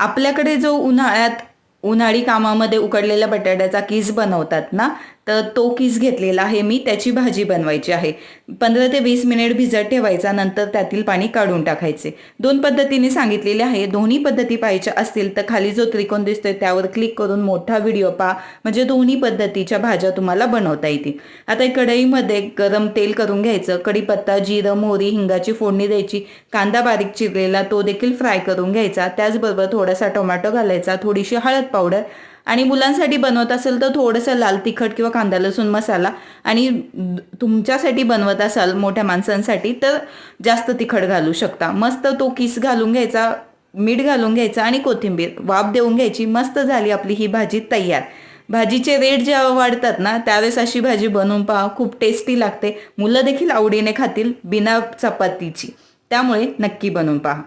आपल्याकडे जो उन्हाळ्यात उन्हाळी कामामध्ये उकडलेल्या बटाट्याचा किस बनवतात ना तर तो किस घेतलेला आहे मी त्याची भाजी बनवायची आहे. पंधरा ते वीस मिनिट भिजत ठेवायचा नंतर त्यातील पाणी काढून टाकायचे. दोन पद्धतीने सांगितलेले आहे दोन्ही पद्धती पाहिजे असतील तर खाली जो त्रिकोण दिसतोय त्यावर क्लिक करून मोठा व्हिडिओ पहा म्हणजे दोन्ही पद्धतीच्या भाज्या तुम्हाला बनवता येतील. आता कढईमध्ये गरम तेल करून घ्यायचं कढीपत्ता जिरं मोहरी हिंगाची फोडणी द्यायची कांदा बारीक चिरलेला तो देखील फ्राय करून घ्यायचा त्याचबरोबर थोडासा टोमॅटो घालायचा थोडीशी हळद पावडर आणि मुलांसाठी बनवत असेल तर थोडंसं लाल तिखट किंवा कांदा लसूण मसाला आणि तुमच्यासाठी बनवत असाल मोठ्या माणसांसाठी तर जास्त तिखट घालू शकता. मस्त तो किस घालून घ्यायचा मीठ घालून घ्यायचा आणि कोथिंबीर. वाफ देऊन घ्यायची मस्त झाली आपली ही भाजी तयार. भाजीचे रेट जेव्हा वाढतात ना त्यावेळेस अशी भाजी बनवून पहा खूप टेस्टी लागते. मुलं देखील आवडीने खातील बिना चपातीची. त्यामुळे नक्की बनवून पहा.